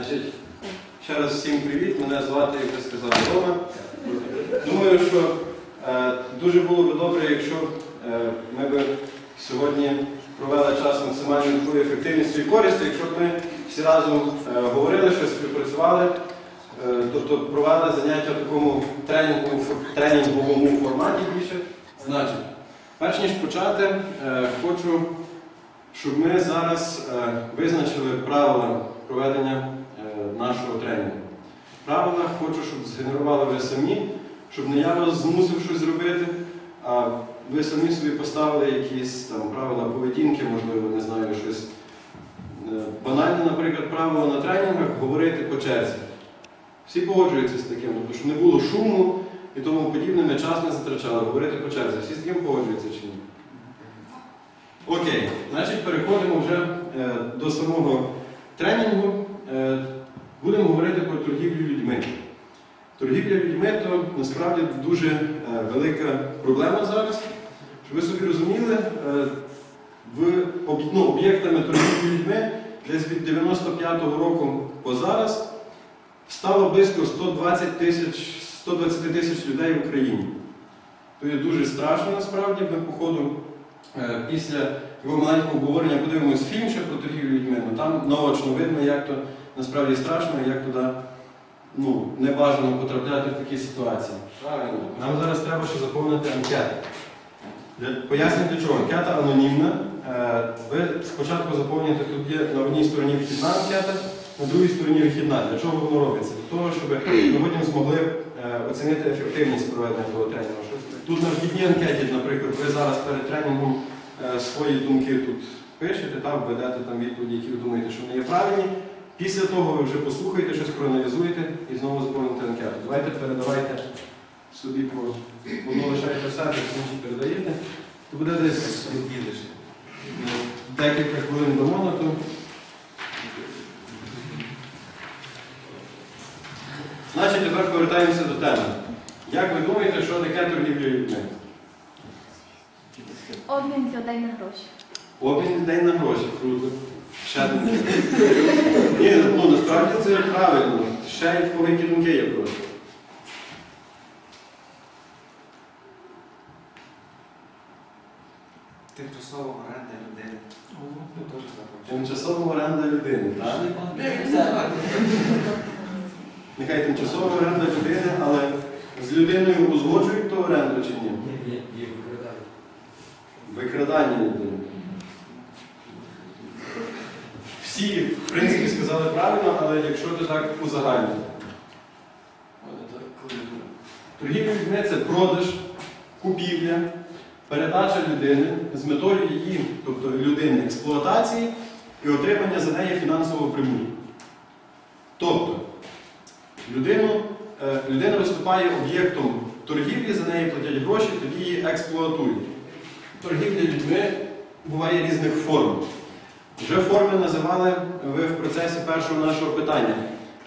Значить, ще раз всім привіт. Мене звати, як я сказав, Рома. Думаю, що е, дуже було б добре, якщо е, ми б сьогодні провели час максимально такою ефективністю і користю, якщо б ми всі разом е, говорили, щось співпрацювали, е, тобто провели заняття в такому тренінговому, тренінговому форматі більше. Значить, перш ніж почати, е, хочу, щоб ми зараз е, визначили правила проведення е, нашого тренінгу. Правила хочу, щоб згенерували ви самі, щоб не я вас змусив щось зробити, а ви самі собі поставили якісь там правила поведінки, можливо, не знаю, щось е, банальне, наприклад, правило на тренінгах говорити по черзі. Всі погоджуються з таким, тобто, щоб не було шуму і тому подібне, ми час не затрачали, говорити по черзі. Всі з таким погоджуються чи ні? Окей, значить переходимо вже е, до самого тренінгу. Е, будемо говорити про торгівлю людьми. Торгівля людьми то насправді дуже е, велика проблема зараз. Щоб ви собі розуміли, е, в ну, об'єктами торгівлі людьми десь від 95-го року по зараз стало близько 120 тисяч 120 тисяч людей в Україні. То є дуже страшно насправді. Ми, походу, після його маленького обговорення подивимось фільм ще про торгівлю людьми, ну там наочно видно, як то насправді страшно, і як туди ну, не бажано потрапляти в такі ситуації. Правильно. Нам зараз треба ще заповнити анкету. Пояснення для чого? Анкета анонімна. Е, Ви спочатку заповнюєте, тут є на одній стороні вхідна анкета, на другій стороні вихідна. Для чого воно робиться? Для того, щоб ми потім змогли е, оцінити ефективність проведення того тренінгу. Тут на вхідній анкеті, наприклад, ви зараз перед тренінгом свої думки тут пишете, там введете там відповіді, які ви думаєте, що вони є правильні. Після того ви вже послухаєте, щось проаналізуєте і знову заповните анкету. Давайте передавайте собі по одну лишаєте все, інші передаєте. То буде десь е, декілька хвилин до моноту. Значить, тепер повертаємося до теми. Як ви думаєте, що таке торгівля людьми? Обмін людей на гроші. Обмін людей на гроші, круто. Ще думки. Ні, ну насправді це правильно. Ще й в думки є просто. Тимчасова оренда людини. Тимчасова оренда людини, так? Нехай тимчасова оренда людини, але з людиною узгоджують ту оренду чи ні? Ні, ні? Викрадання людини. Всі, в принципі, сказали правильно, але якщо ти так узагальнити. Торгівля людьми це продаж, купівля, передача людини з метою її, тобто людини, експлуатації і отримання за неї фінансового примутку. Тобто, людину, е, людина виступає об'єктом торгівлі, за неї платять гроші, тоді її експлуатують. Торгівля людьми буває різних форм. Вже форми називали ви в процесі першого нашого питання.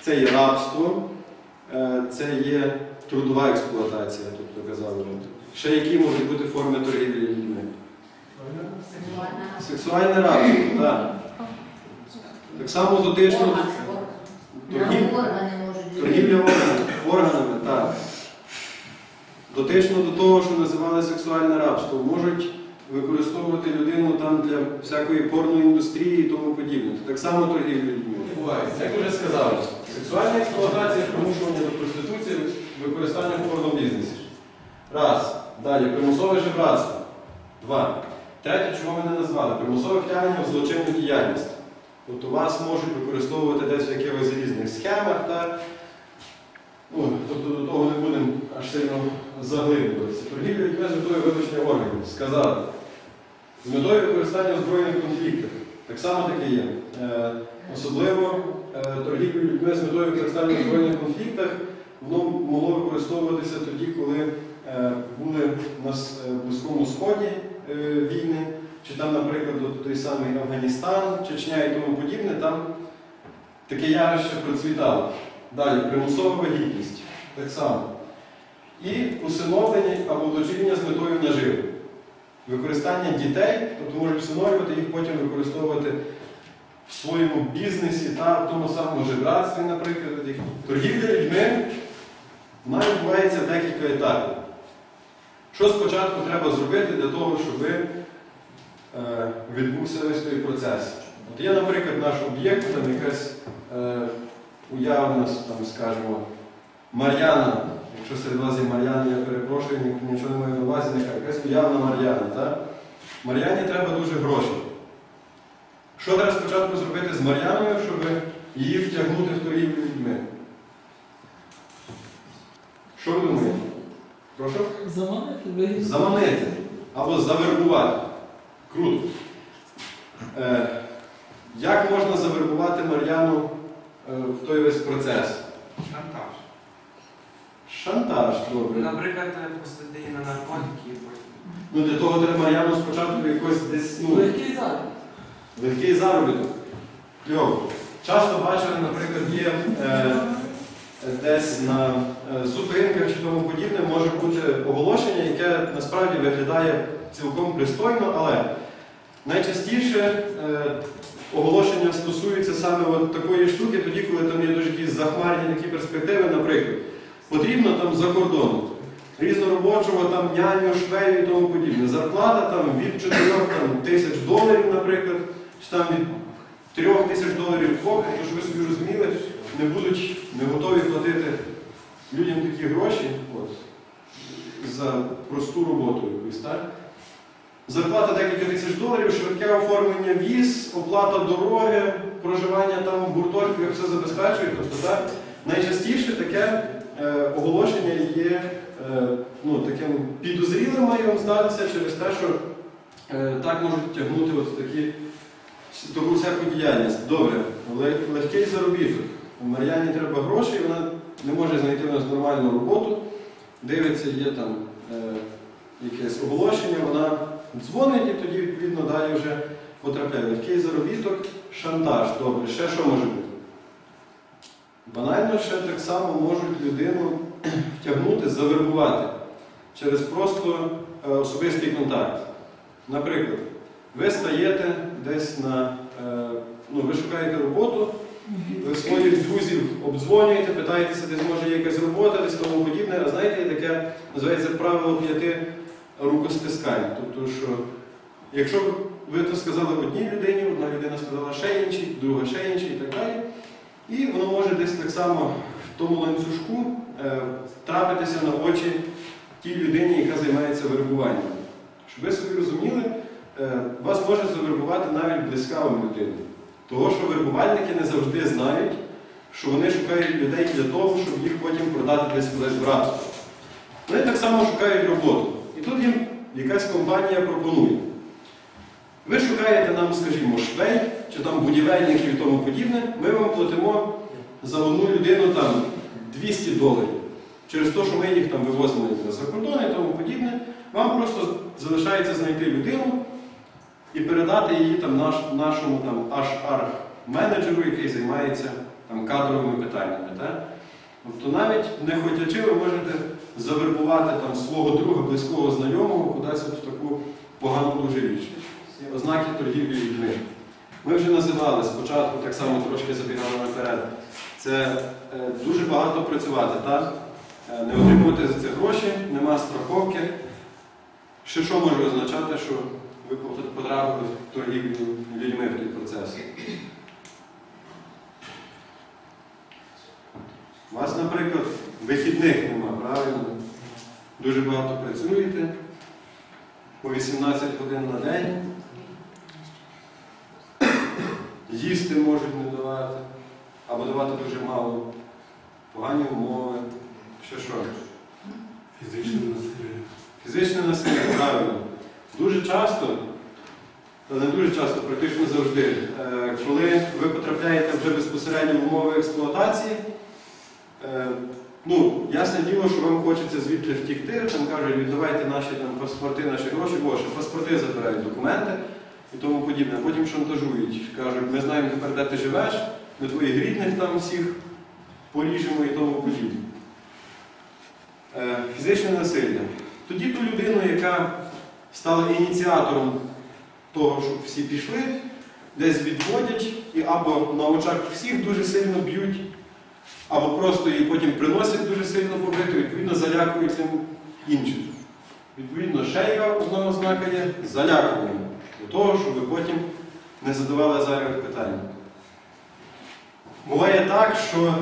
Це є рабство, е, це є трудова експлуатація, тобто казали ви. Ще які можуть бути форми торгівлі людьми? Сексуальне рабство, так. Так само дотично. Торгівля органами, органами, так. Дотично до того, що називали сексуальне рабство, можуть використовувати людину там для всякої порноіндустрії і тому подібне. Так само торгівля людьми. Відбувається. Як вже сказали, сексуальна експлуатація, примушування до проституції, використання в порнобізнесі. Раз. Далі примусове жебратство. Два. Третє, чого ми не назвали, примусове втягнення в злочинну діяльність. Тобто вас можуть використовувати десь в якихось різних схемах, та, ну, тобто до того не будемо аж сильно заглиблюватися. Торгівля людьми з метою вилучення органів. Сказали. З метою використання в збройних конфліктах. Так само таке є. Е, особливо е, торгівля людьми з метою використання в збройних конфліктах воно могло використовуватися тоді, коли е, були на е, Близькому Сході е, війни, чи там, наприклад, той самий Афганістан, Чечня і тому подібне, там таке явище процвітало. Далі примусова вагітність. Так само. І усиновлення або дочірення з метою наживи. Використання дітей, тобто можуть всиновлювати їх потім використовувати в своєму бізнесі, та, в тому самому жебратстві, наприклад. Торгівля людьми вона відбувається декілька етапів. Що спочатку треба зробити для того, щоб е, відбувся весь той процес? От є, наприклад, наш об'єкт, там якась е, уявна, там, скажімо, Мар'яна, якщо серед вас є Мар'яна, я перепрошую, нічого не маю на увазі, нехай якась уявна Мар'яна. так? Мар'яні треба дуже грошей. Що треба спочатку зробити з Мар'яною, щоб її втягнути в торгівлю людьми? Що ви думаєте? Прошу? Заманити. Заманити або завербувати. Круто. Е, як можна завербувати Мар'яну е, в той весь процес? Шантаж. Добре. Наприклад, посадити її на наркотики і потім. Ну, для того треба Мар'яну спочатку якось десь ну, Легкий зараз. легкий заробіток. Кльово. Часто бачили, наприклад, є е, десь на е, зупинках чи тому подібне може бути оголошення, яке насправді виглядає цілком пристойно, але найчастіше е, оголошення стосуються саме от такої штуки, тоді, коли там є дуже якісь захмарні такі перспективи, наприклад, потрібно там за кордоном. Різноробочого, там няню, швею і тому подібне. Зарплата там від 4 там, тисяч доларів, наприклад, чи там від 3 тисяч доларів поки, то що ви собі розуміли, не будуть не готові платити людям такі гроші от, за просту роботу якусь, так? Зарплата декілька тисяч доларів, швидке оформлення віз, оплата дороги, проживання там в як все забезпечують. Тобто, так, найчастіше таке оголошення є е, ну, таким підозрілим, має вам здатися через те, що е, так можуть тягнути от такі таку всяку діяльність. Добре, лег- легкий заробіток. Мар'яні треба гроші, вона не може знайти у нас нормальну роботу. Дивиться, є там е, якесь оголошення, вона дзвонить і тоді, відповідно, далі вже потрапляє. Легкий заробіток, шантаж. Добре, ще що може бути? Банально ще так само можуть людину втягнути, завербувати через просто е, особистий контакт. Наприклад, ви стаєте десь на, е, ну, ви шукаєте роботу, ви своїх друзів обдзвонюєте, питаєтеся, десь може є якась робота, десь тому подібне. А знаєте, таке називається правило п'яти рукостискань. Тобто, що якщо ви то сказали одній людині, одна людина сказала ще іншій, друга ще іншій і так далі. І воно може десь так само в тому ланцюжку е, трапитися на очі тій людині, яка займається вербуванням. Щоб ви собі розуміли, е, вас може завербувати навіть близька вам людина. Того, що вербувальники не завжди знають, що вони шукають людей для того, щоб їх потім продати десь кудись в рабство. Вони так само шукають роботу. І тут їм якась компанія пропонує. Ви шукаєте нам, скажімо, швей чи там будівельників і тому подібне, ми вам платимо за одну людину там 200 доларів. Через те, що ми їх там вивозимо за кордон і тому подібне, вам просто залишається знайти людину і передати її там наш, нашому там HR-менеджеру, який займається там кадровими питаннями. Так? Тобто навіть не хотячи, ви можете завербувати там свого друга, близького знайомого кудись от в таку погану дуже річ. Ознаки торгівлі людьми. Ми вже називали спочатку, так само трошки забігали наперед. Це е, дуже багато працювати, так? Е, не отримувати за це гроші, нема страховки. Ще що може означати, що ви потрапили в торгівлю людьми в той процес? У вас, наприклад, вихідних нема, правильно? Дуже багато працюєте, по 18 годин на день. Їсти можуть не давати, або давати дуже мало, погані умови. Ще що? Фізичне насилля. Фізичне насилля, правильно. Дуже часто, та не дуже часто, практично завжди, е, коли ви потрапляєте вже безпосередньо в умови експлуатації, е, ну, ясне діло, що вам хочеться звідти втікти, там кажуть, віддавайте наші там, паспорти, наші гроші, бо що паспорти забирають документи і тому подібне. Потім шантажують, кажуть, ми знаємо тепер, де ти живеш, ми твоїх рідних там всіх поріжемо і тому подібне. Е, Фізичне насилля. Тоді ту людину, яка стала ініціатором того, щоб всі пішли, десь відводять і або на очах всіх дуже сильно б'ють, або просто її потім приносять дуже сильно побиту, відповідно залякують цим інших. Відповідно, є одна ознака є залякування того, щоб ви потім не задавали зайвих питань. Буває так, що е,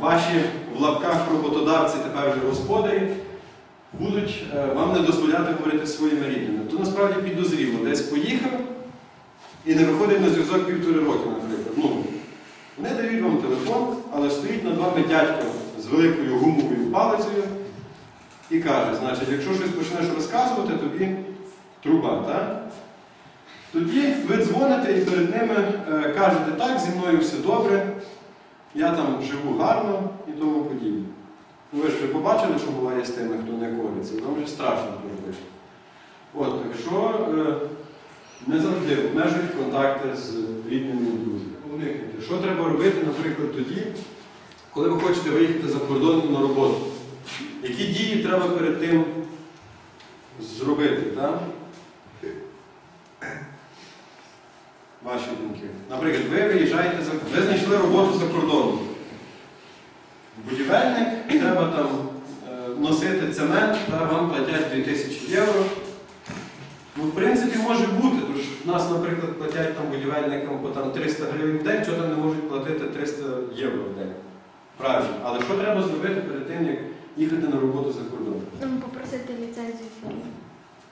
ваші в лапках роботодавці, тепер вже господарі, будуть е, вам не дозволяти говорити своїми рідними. То насправді підозріло, десь поїхав і не виходить на зв'язок півтори роки, наприклад. Ну, вони дають вам телефон, але стоїть над вами дядько з великою гумовою палицею і каже, значить, якщо щось почнеш розказувати, тобі труба, так? Тоді ви дзвоните і перед ними е, кажете, так, зі мною все добре, я там живу гарно і тому подібне. Ну, ви ж ви побачили, що буває з тими, хто не колиться, вам вже страшно робити. От, так що е, не завжди обмежують контакти з рідними друзями. Що треба робити, наприклад, тоді, коли ви хочете виїхати за кордон на роботу? Які дії треба перед тим зробити? Так? Ваші думки. Наприклад, ви виїжджаєте за ви знайшли роботу за кордоном. Будівельник, треба там е, носити цемент, та вам платять 2000 євро. Ну, в принципі, може бути, тому що в нас, наприклад, платять там будівельникам по там, 300 гривень в день, чого там не можуть платити 300 євро в день. Правильно. Але що треба зробити перед тим, як їхати на роботу за кордон? Попросити ліцензію фірми.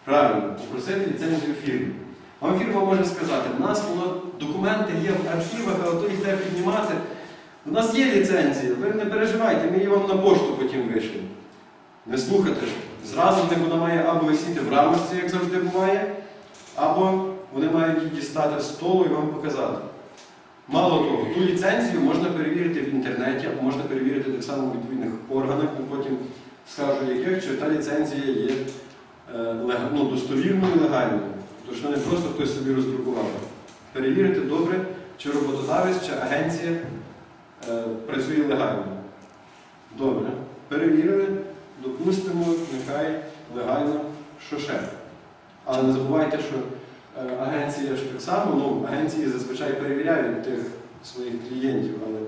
Правильно, попросити ліцензію фірми. Вам фірма може сказати, в нас воно документи є в архівах, але то їх треба піднімати. У нас є ліцензія, ви не переживайте, ми її вам на пошту потім вийшли. Не слухайте. Зразу в них вона має або висіти в рамочці, як завжди буває, або вони мають її дістати з столу і вам показати. Мало того, ту ліцензію можна перевірити в інтернеті, або можна перевірити так само в відповідних органах, і потім скажу, яких, чи та ліцензія є е, ну, достовірною і легальною. Тож що не просто хтось собі роздрукував. Перевірити добре, чи роботодавець, чи агенція е, працює легально. Добре. Перевірили, допустимо, нехай легально, що ще. Але не забувайте, що е, агенція ж так само, ну, агенції зазвичай перевіряють тих своїх клієнтів, але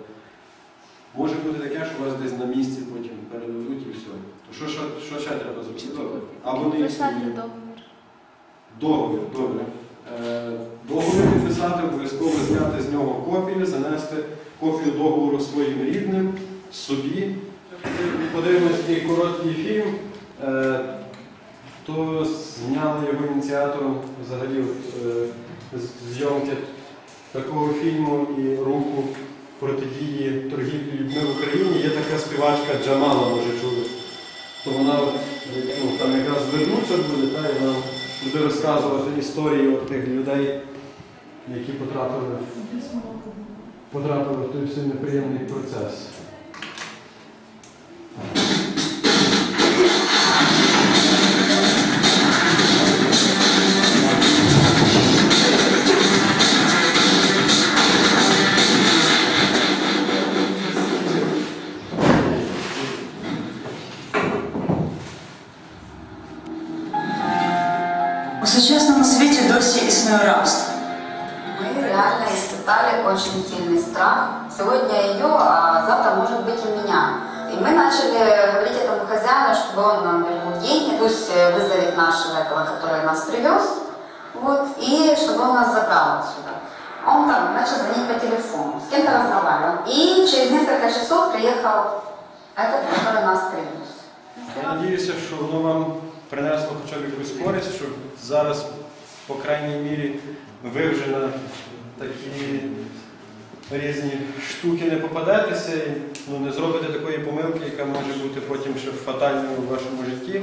може бути таке, що вас десь на місці потім передадуть і все. То що, що, що ще треба зробити? Або не існує. Договір. Добре. Е, Договір підписати, обов'язково зняти з нього копію, занести копію договору своїм рідним, собі. Подивимось такий короткий фільм. Е, То зняли його ініціатором взагалі е, зйомки такого фільму і руху протидії торгівлі людьми в Україні. Є така співачка Джамала, може чули. То вона ну, там якраз ведуча буде, та, і вона буде розказувати історії от тих людей, які потрапили, потрапили в той всі неприємний процес. И мы начали говорить этому хозяину, чтобы он нам вернул деньги, пусть э, вызовет нашего этого, который нас привез, вот, и чтобы он нас забрал отсюда. Он там начал звонить по телефону, с кем-то разговаривал. И через несколько часов приехал этот, который нас привез. Я надіюся, що воно вам принесло хоча б якусь користь, що зараз, по крайній мірі, ви вже на такі різні штуки не попадетеся і ну, не зробите такої помилки, яка може бути потім ще фатальною у вашому житті.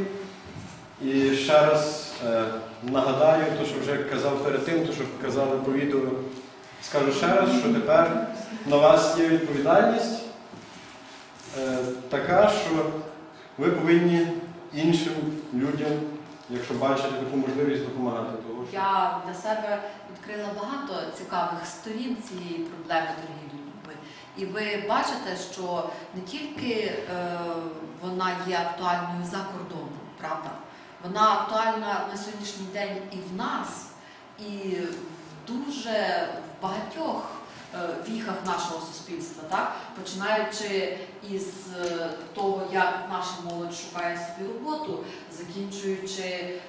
І ще раз е, нагадаю, то, що вже казав перед тим, то, що казали по відео, скажу ще раз, що тепер на вас є відповідальність е, така, що ви повинні іншим людям, якщо бачите таку можливість, допомагати. Тому що Я для себе відкрила багато цікавих сторін цієї проблеми торгівлі. І ви бачите, що не тільки е, вона є актуальною за кордоном, правда? Вона актуальна на сьогоднішній день і в нас, і в дуже багатьох віхах нашого суспільства, так? починаючи із е, того, як наша молодь шукає собі роботу, закінчуючи е,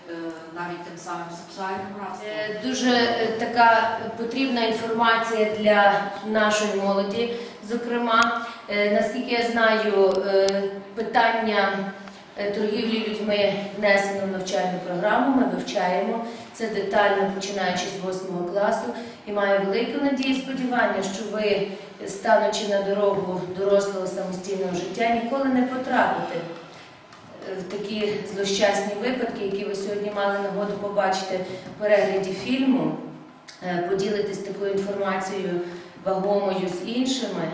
навіть тим самим сексуальним рабством. Е, Дуже е, така потрібна інформація для нашої молоді. Зокрема, е, наскільки я знаю, е, питання е, торгівлі людьми внесено в навчальну програму. Ми вивчаємо це детально, починаючи з 8 класу, і маю велику надію, сподівання, що ви, станучи на дорогу дорослого самостійного життя, ніколи не потрапите е, в такі злощасні випадки, які ви сьогодні мали нагоду побачити в перегляді фільму, е, поділитись такою інформацією вагомою з іншими,